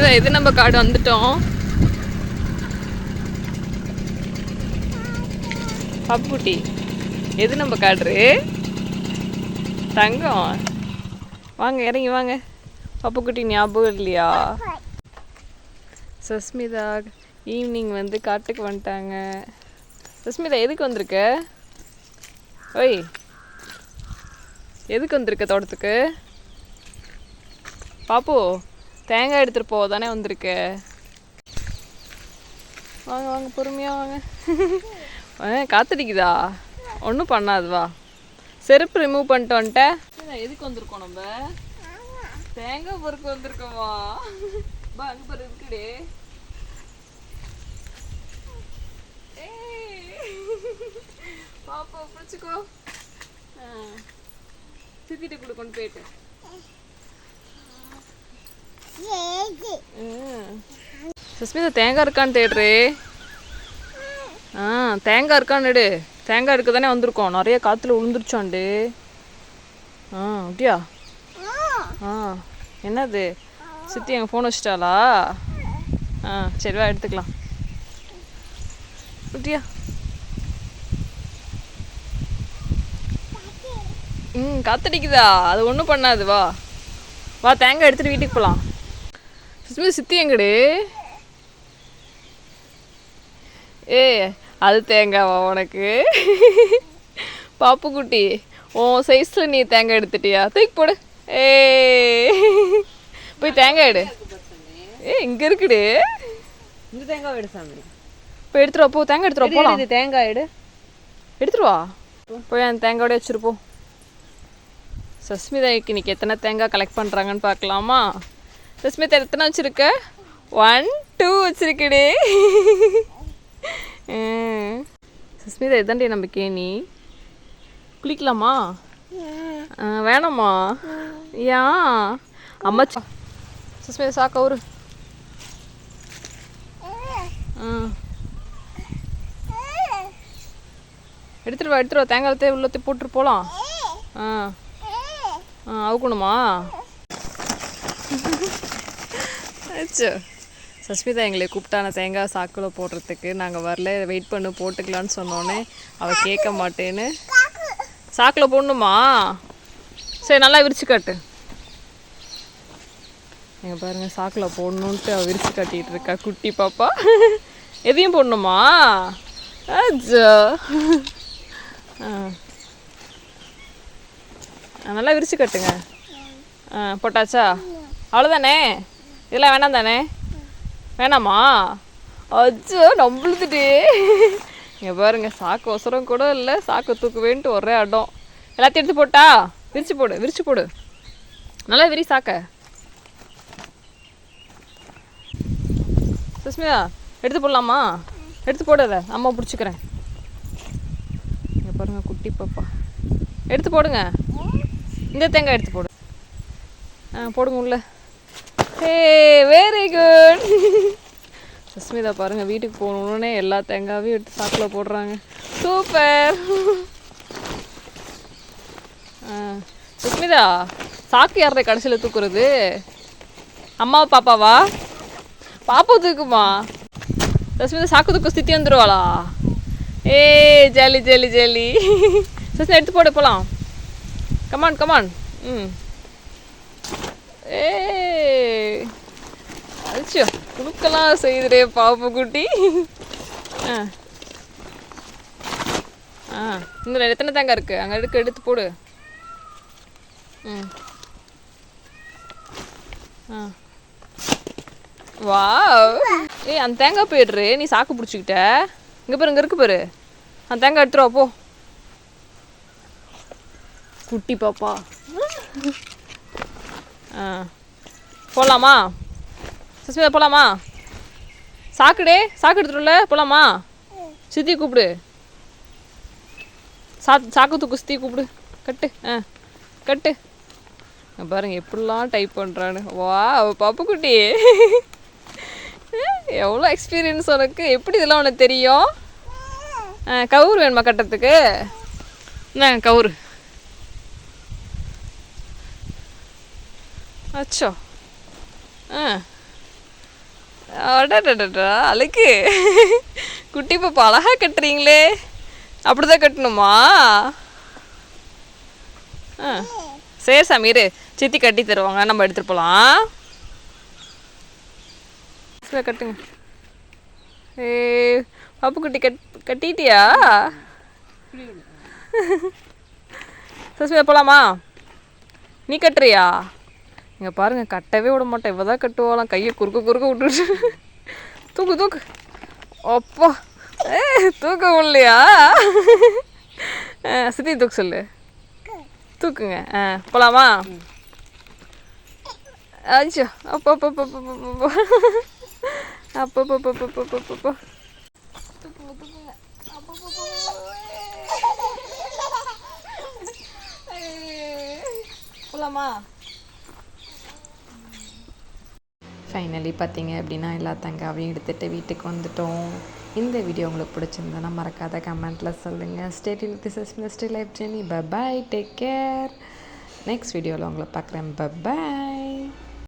சுஸ்மிதா எது நம்ம காடு வந்துட்டோம். பப்புட்டி எது நம்ம காடு தங்கம். வாங்க இறங்கி வாங்க. பப்புக்குட்டி ஞாபகம் இல்லையா? சுஸ்மிதா ஈவினிங் வந்து காட்டுக்கு வந்துட்டாங்க. சுஸ்மிதா எதுக்கு வந்திருக்க? ஓய் எதுக்கு வந்திருக்க தோட்டத்துக்கு? பாப்போ தேங்காய் எடுத்துகிட்டு போக தானே வந்திருக்க. வாங்க வாங்க பொறுமையாக வாங்க. ஆ, காத்தடிக்குதா? ஒன்றும் பண்ணாது வா. செருப்பு ரிமூவ் பண்ணிட்டு வந்துட்டேன் எதுக்கு வந்திருக்கோம் நம்ம? தேங்காய் பொறுக்க வந்திருக்கோமா? பா அங்கே பாரு இருக்குடே. ஏய். பாப்பா பிடிச்சிக்கோ. சுத்திட்டு கொடு கொண்டு போயிட்டு ம். சுஸ்மிதா தேங்காய் இருக்கான்னு தேடுறே. ஆ தேங்காய் இருக்கான்னு எடு. தேங்காய் எடுக்க தானே வந்திருக்கோம். நிறைய காற்றுல விழுந்துருச்சாண்டு ஆ அப்படியா? ஆ என்னது? சித்தி எங்கள் ஃபோன் வச்சிட்டாளா? ஆ சரி வா எடுத்துக்கலாம். அப்படியா ம் காத்தடிக்குதா? அது ஒன்றும் பண்ணாது வா. வா தேங்காய் எடுத்துகிட்டு வீட்டுக்கு போகலாம் சுஸ்மிதா சித்தி எங்கடி ஏ அது தேங்காவா உனக்கு? பாப்புக்குட்டி உன் சைஸில் நீ தேங்காய் எடுத்துட்டியா? தூக்கி போடு. ஏ போய் தேங்காய் எடு. ஏ இங்கே இருக்குடு. இந்த தேங்காய் எடு சாமி. போய் எடுத்துட்டு வா போ. தேங்காய் எடுத்துட்டு வா போகலாம் இது தேங்காய் எடு. எடுத்துட்டு வா. போய் அந்த தேங்காயோட வச்சிருப்போம் சஸ்மிதாக்கு இன்னைக்கு எத்தனை தேங்காய் கலெக்ட் பண்ணுறாங்கன்னு பார்க்கலாமா? சுஸ்மிதா எத்தனை வச்சுருக்க? ஒன் டூ வச்சிருக்கடே. சுஸ்மிதா சஸ்மிதா இதாண்டி நம்ம கேணி குளிக்கலாமா? வேணாமா? ஏன் அம்மா சுஸ்மிதா சஸ்மிதா சாக்க ஒரு ஆ. எடுத்துட்டு வா எடுத்துட்டு வா. தேங்காய் தே உள்ளத்தை போட்டுட்டு போகலாம் ஆ. ஆ அவுக்கணுமா? அச்சோ சஸ்மிதா எங்களை கூப்பிட்டான தேங்காய் சாக்கில் போடுறதுக்கு. நாங்கள் வரல. வெயிட் பண்ணு போட்டுக்கலான்னு சொன்னோன்னே அவள் கேட்க மாட்டேன்னு. சாக்கில் போடணுமா? சரி நல்லா விரிச்சு காட்டு. நீங்கள் பாருங்க சாக்கில் போடணுன்ட்டு அவள் விரிச்சு காட்டிகிட்டு இருக்கா. குட்டி பாப்பா. எதையும் போடணுமா? அச்சோ ஆ. ஆ, நல்லா விரிச்சு கட்டுங்க. ஆ போட்டாச்சா? அவ்வளோதானே இதெல்லாம் வேணாம் தானே? வேணாமா? அச்சோ நம்மளுதுட்டே இங்கே பாருங்க சாக்கு ஒசரம் கூட இல்லை சாக்கு தூக்குவேன்ட்டு ஒரே அடம். எல்லாத்தையும் எடுத்து போட்டா? விரிச்சு போடு விரிச்சு போடு. நல்லா விரி சாக்க. சுஸ்மிதா எடுத்து போடலாமா? எடுத்து போடாத அம்மா பிடிச்சிக்கிறேன். இங்கே பாருங்க குட்டி பாப்பா. எடுத்து போடுங்க. இந்த தேங்காய் எடுத்து போடு. ஆ போடுங்க உள்ள. ஹே வெரி குட் சுஸ்மிதா பாருங்கள் வீட்டுக்கு போகணுன்னே எல்லா தேங்காயும் எடுத்து சாக்கில் போடுறாங்க. சூப்பர் ஆ சுஸ்மிதா சாக்கு யாரதை கடைசியில் தூக்குறது? அம்மா பாப்பாவா? பாப்பா தூக்குமா? சுஸ்மிதா சாக்கு தூக்க ஸ்தித்தி வந்துருவாளா? ஏ ஜல்லி ஜாலி ஜல்லி. சுஸ்மிதா எடுத்து போட போகலாம் கமான் கமான் ம். ஏ அச்சோ குடுக்கலாம் செய்யுதுரே பாப்பு குட்டி. ஆ. ஆ இந்த எத்தனை தேங்காய் இருக்கு. அங்கே எடுக்க எடுத்து போடு. ம். ஆ. வாவ். ஏய் அந்த தேங்காய் போயிடுறு. நீ சாக்கு பிடிச்சிக்கிட்ட. இங்கே பாரு இங்கே இருக்கு பாரு. அந்த தேங்காய் எடுத்துருவா போ. குட்டி பாப்பா. ஆ. போகலாமா சுஸ்மிதா போகலாமா சாக்குடே சாக்கு எடுத்துருல போகலாமா சித்தி கூப்பிடு. சா சாக்கு தூக்கு சித்தி கூப்பிடு. கட்டு ஆ. கட்டு. பாருங்க எப்படிலாம் டைப் பண்ணுறான்னு வா பாப்புக்குட்டி எவ்வளோ எக்ஸ்பீரியன்ஸ் உனக்கு? எப்படி இதெல்லாம் உனக்கு தெரியும்? கவுர் கவுரு வேணுமா கட்டுறதுக்கு? என்ன கவுரு. அச்சோ. ஆ. அடடடா அழுக்கு குட்டி பாப்பா அழகாக கட்டுறீங்களே. அப்படிதான் கட்டணுமா? ஆ. சரி சமீர் சித்தி கட்டி தருவாங்க. நம்ம எடுத்துகிட்டு போகலாம் சரி கட்டுங்க. ஏ பாப்பு குட்டி கட் கட்டிட்டியா? சஸ்மிதா போகலாமா நீ கட்டுறியா? இங்கே பாருங்கள் கட்டவே விட மாட்டேன். இவ தான் கையை குறுக்க குறுக்க விட்டுட்டு தூக்கு தூக்கு. அப்பா. ஏ தூக்க முடியலையா ஆ, சித்தி தூக்கு சொல்லு. தூக்குங்க. ஆ போகலாமா அச்சோ அப்போ அப்போ அப்போ அப்போ அப்போ அப்போ. அப்போ அப்போ அப்போ அப்போ அப்போ அப்போ அப்போ. போகலாமா ஃபைனலி பார்த்தீங்க அப்படின்னா எல்லா தங்காவையும் எடுத்துகிட்டு வீட்டுக்கு வந்துட்டோம். இந்த வீடியோ உங்களுக்கு பிடிச்சிருந்ததுன்னா மறக்காத கமெண்ட்டில் சொல்லுங்கள் state this is mister life Jenny பபாய் டேக் கேர் நெக்ஸ்ட் வீடியோவில் உங்களை பார்க்குறேன். பபாய்